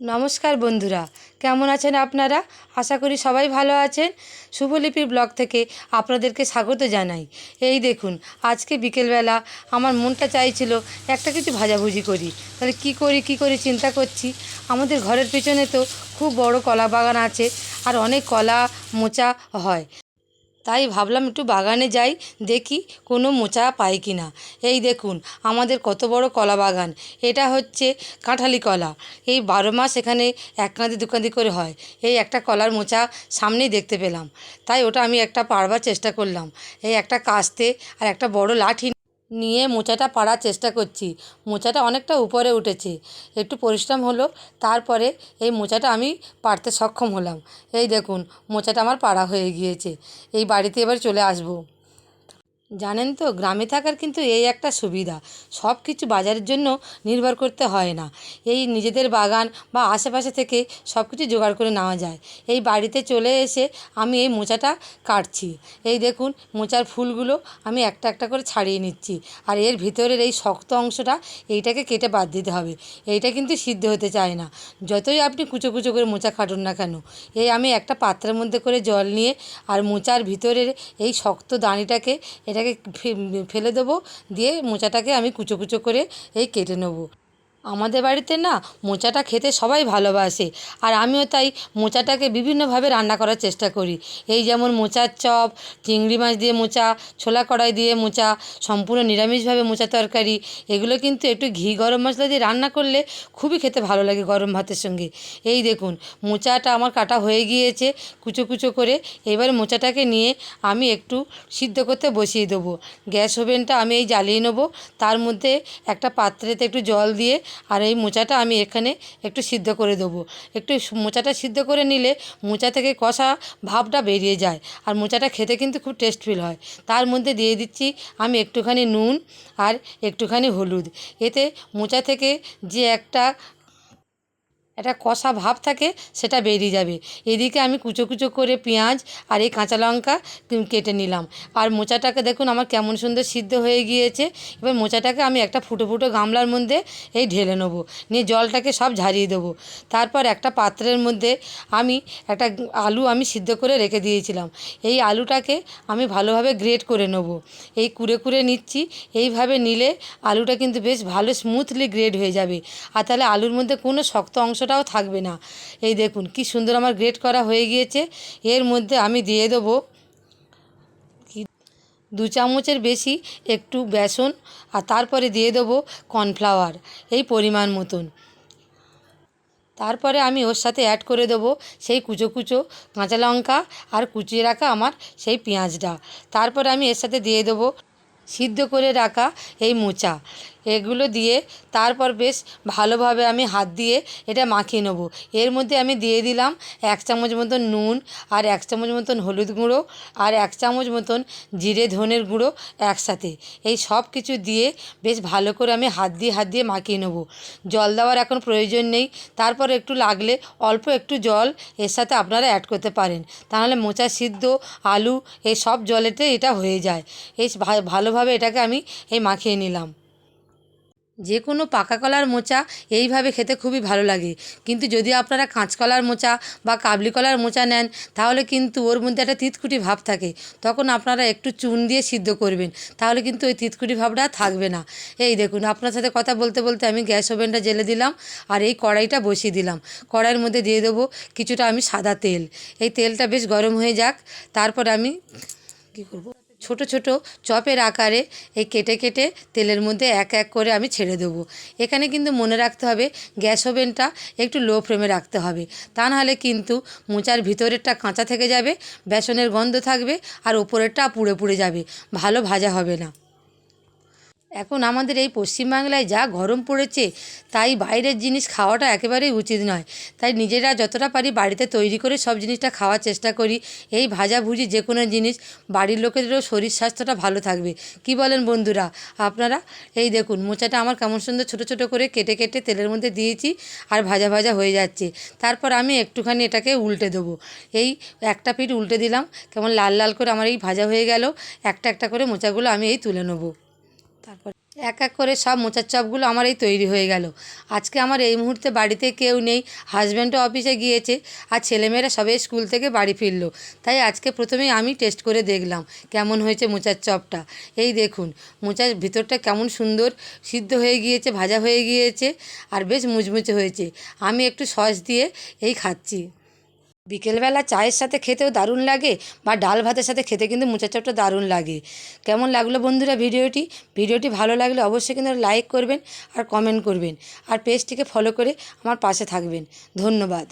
নমস্কার বন্ধুরা, কেমন আছেন আপনারা? আশা করি সবাই ভালো আছেন। শুভলিপির ব্লগ থেকে আপনাদেরকে স্বাগত জানাই। এই দেখুন, আজকে বিকেলবেলা আমার মনটা চাইছিল একটা কিছু ভাজাভুজি করি। তাহলে কি করি কি করি চিন্তা করছি? আমাদের ঘরের পেছনে তো খুব বড় কলা বাগান আছে আর অনেক কলা মোচা হয়। তাই ভাবলাম একটু বাগানে যাই, দেখি কোনো মোচা পাই কি না। এই দেখুন, আমাদের কত বড় কলা বাগান। এটা হচ্ছে কাঁঠালি কলা। এই বারো মাস এখানে এক কাঁদি দু কাঁদি করে হয়। এই একটা কলার মোচা সামনেই দেখতে পেলাম। তাই ওটা আমি একটা পারবার চেষ্টা করলাম। এই একটা কাস্তে আর একটা বড় লাঠি নিয়ে মোচাটা পাড়ার চেষ্টা করছি। মোচাটা অনেকটা উপরে উঠেছে। একটু পরিশ্রম হলো, তারপরে এই মোচাটা আমি পাড়তে সক্ষম হলাম। এই দেখুন, মোচাটা আমার পাড়া হয়ে গিয়েছে। এই বাড়িতে এবার চলে আসব। জানেন তো, গ্রামে থাকার কিন্তু এই একটা সুবিধা। সব কিছু বাজারের জন্য নির্ভর করতে হয় না। এই নিজেদের বাগান বা আশেপাশে থেকে সব কিছু জোগাড় করে নেওয়া যায়। এই বাড়িতে চলে এসে আমি এই মোচাটা কাটছি। এই দেখুন, মোচার ফুলগুলো আমি একটা একটা করে ছাড়িয়ে নিচ্ছি। আর এর ভিতরের এই শক্ত অংশটা, এইটাকে কেটে বাদ দিতে হবে। এইটা কিন্তু সিদ্ধ হতে চায় না। যতই আপনি কুচো কুচো করে মোচা কাটুন না কেন, এই আমি একটা পাত্রের মধ্যে করে জল নিয়ে আর মোচার ভিতরের এই শক্ত দানিটাকে এটাকে ফেলে দেবো দিয়ে মোচাটাকে আমি কুচো কুচো করে এই কেটে নেব। আমাদের বাড়িতে না মোচাটা খেতে সবাই ভালোবাসে, আর আমিও তাই মোচাটাকে বিভিন্নভাবে রান্না করার চেষ্টা করি। এই যেমন মোচার চপ, চিংড়ি মাছ দিয়ে মোচা, ছোলা কড়াই দিয়ে মোচা, সম্পূর্ণ নিরামিষভাবে মোচা তরকারি, এগুলো কিন্তু একটু ঘি গরম মশলা দিয়ে রান্না করলে খুবই খেতে ভালো লাগে গরম ভাতের সঙ্গে। এই দেখুন, মোচাটা আমার কাটা হয়ে গিয়েছে, কুচো কুচো করে। এবার মোচাটাকে নিয়ে আমি একটু সিদ্ধ করতে বসিয়ে দেবো। গ্যাস ওভেনটা আমি এই জ্বালিয়ে নেব। তার মধ্যে একটা পাত্রেতে একটু জল দিয়ে আর এই মোচাটা আমি এখানে একটু সিদ্ধ করে দেবো। একটু মোচাটা সিদ্ধ করে নিলে মোচা থেকে কষা ভাবটা বেরিয়ে যায় আর মোচাটা খেতে কিন্তু খুব টেস্ট ফিল হয়। তার মধ্যে দিয়ে দিচ্ছি আমি একটুখানি নুন আর একটুখানি হলুদ। এতে মোচা থেকে যে একটা একটা কষা ভাব থাকে, সেটা বেরিয়ে যাবে। এদিকে আমি কুচো কুচো করে পেঁয়াজ আর এই কাঁচা লঙ্কা কেটে নিলাম। আর মোচাটাকে দেখুন আমার কেমন সুন্দর সিদ্ধ হয়ে গিয়েছে। এবার মোচাটাকে আমি একটা ফুটো ফুটো গামলার মধ্যে এই ঢেলে নেব। নিয়ে জলটাকে সব ঝারিয়ে দেবো। তারপর একটা পাত্রের মধ্যে আমি একটা আলু আমি সিদ্ধ করে রেখে দিয়েছিলাম। এই আলুটাকে আমি ভালোভাবে গ্রেট করে নেব। এই কুড়ে কুড়ে নিচ্ছি। এইভাবে নিলে আলুটা কিন্তু বেশ ভালো স্মুথলি গ্রেড হয়ে যাবে। আর তাহলে আলুর মধ্যে কোনো শক্ত অংশটাও থাকবে না। এই দেখুন, কি সুন্দর আমার গ্রেট করা হয়ে গিয়েছে। এর মধ্যে আমি দিয়ে দেবো দু চামচের বেশি একটু বেসন আর তারপরে দিয়ে দেবো কর্নফ্লাওয়ার, এই পরিমাণ মতন। তারপরে আমি ওর সাথে অ্যাড করে দেবো সেই কুচো কুচো কাঁচা লঙ্কা আর কুচিয়ে রাখা আমার সেই পেঁয়াজটা। তারপরে আমি এর সাথে দিয়ে দেবো সিদ্ধ করে রাখা এই মোচা। এগুলো দিয়ে তারপর বেশ ভালোভাবে আমি হাত দিয়ে এটা মাখিয়ে নেব। এর মধ্যে আমি দিয়ে দিলাম এক চামচ মতন নুন আর এক চামচ মতন হলুদ গুঁড়ো আর এক চামচ মতন জিরে, ধনের গুঁড়ো একসাথে। এই সব কিছু দিয়ে বেশ ভালো করে আমি হাত দিয়ে হাত দিয়ে মাখিয়ে নেব। জল দেওয়ার এখন প্রয়োজন নেই। তারপর একটু লাগলে অল্প একটু জল এর সাথে আপনারা অ্যাড করতে পারেন। তাহলে মোচা সিদ্ধ, আলু এই সব জলেতে এটা হয়ে যায়। এই ভা- ভালোভাবে এটাকে আমি এই মাখিয়ে নিলাম। যে কোনো পাকা কলার মোচা এইভাবে খেতে খুবই ভালো লাগে। কিন্তু যদি আপনারা কাঁচকলার মোচা বা কাবলি কলার মোচা নেন, তাহলে কিন্তু ওর মধ্যে একটা তিতকুটি ভাব থাকে। তখন আপনারা একটু চুন দিয়ে সিদ্ধ করবেন, তাহলে কিন্তু ওই তিতকুটি ভাবটা থাকবে না। এই দেখুন, আপনার সাথে কথা বলতে বলতে আমি গ্যাস ওভেনটা জেলে দিলাম আর এই কড়াইটা বসিয়ে দিলাম। কড়াইয়ের মধ্যে দিয়ে দেবো কিছুটা আমি সাদা তেল। এই তেলটা বেশ গরম হয়ে যাক, তারপর আমি কী করব? ছোট ছোট চপের আকারে এই কেটে কেটে তেলের মধ্যে এক এক করে আমি ছেড়ে দেবো। এখানে কিন্তু মনে রাখতে হবে, গ্যাস ওভেনটা একটু লো ফ্লেমে রাখতে হবে। তা নাহলে কিন্তু মোচার ভিতরেরটা কাঁচা থেকে যাবে, বেসনের গন্ধ থাকবে আর ওপরেরটা পুড়ে পুড়ে যাবে। ভালো ভাজা হবে না। এখন আমাদের এই পশ্চিমবাংলায় যা গরম পড়েছে, তাই বাইরের জিনিস খাওয়াটা একেবারেই উচিত নয়। তাই নিজেরা যতটা পারি বাড়িতে তৈরি করে সব জিনিসটা খাওয়ার চেষ্টা করি। এই ভাজাভুজি যে কোনো জিনিস, বাড়ির লোকেদেরও শরীর স্বাস্থ্যটা ভালো থাকবে। কি বলেন বন্ধুরা, আপনারা? এই দেখুন, মোচাটা আমার কেমন সুন্দর ছোটো ছোটো করে কেটে কেটে তেলের মধ্যে দিয়েছি আর ভাজা ভাজা হয়ে যাচ্ছে। তারপর আমি একটুখানি এটাকে উল্টে দেবো। এই একটা পিঠ উল্টে দিলাম, কেমন লাল লাল করে আমার এই ভাজা হয়ে গেল। একটা একটা করে মোচাগুলো আমি এই তুলে নেব। তারপর এক এক করে সব মোচার চপগুলো আমার এই তৈরি হয়ে গেল। আজকে আমার এই মুহূর্তে বাড়িতে কেউ নেই, হাজব্যান্ডও অফিসে গিয়েছে আর ছেলেমেয়েরা সবাই স্কুল থেকে বাড়ি ফিরলো। তাই আজকে প্রথমেই আমি টেস্ট করে দেখলাম কেমন হয়েছে মোচার চপটা। এই দেখুন, মোচার ভিতরটা কেমন সুন্দর, সিদ্ধ হয়ে গিয়েছে, ভাজা হয়ে গিয়েছে আর বেশ মুচমুচে হয়েছে। আমি একটু সস দিয়ে এই খাচ্ছি। বিকেলবেলা চায়ের সাথে খেতেও দারুণ লাগে বা ডাল ভাতের সাথে খেতে কিন্তু মোচা চপটা দারুণ লাগে। কেমন লাগল বন্ধুরা ভিডিওটি? ভিডিওটি ভালো লাগলে অবশ্যই কিন্তু লাইক করবেন আর কমেন্ট করবেন। আর পেজটিকে ফলো করে আমার পাশে থাকবেন। ধন্যবাদ।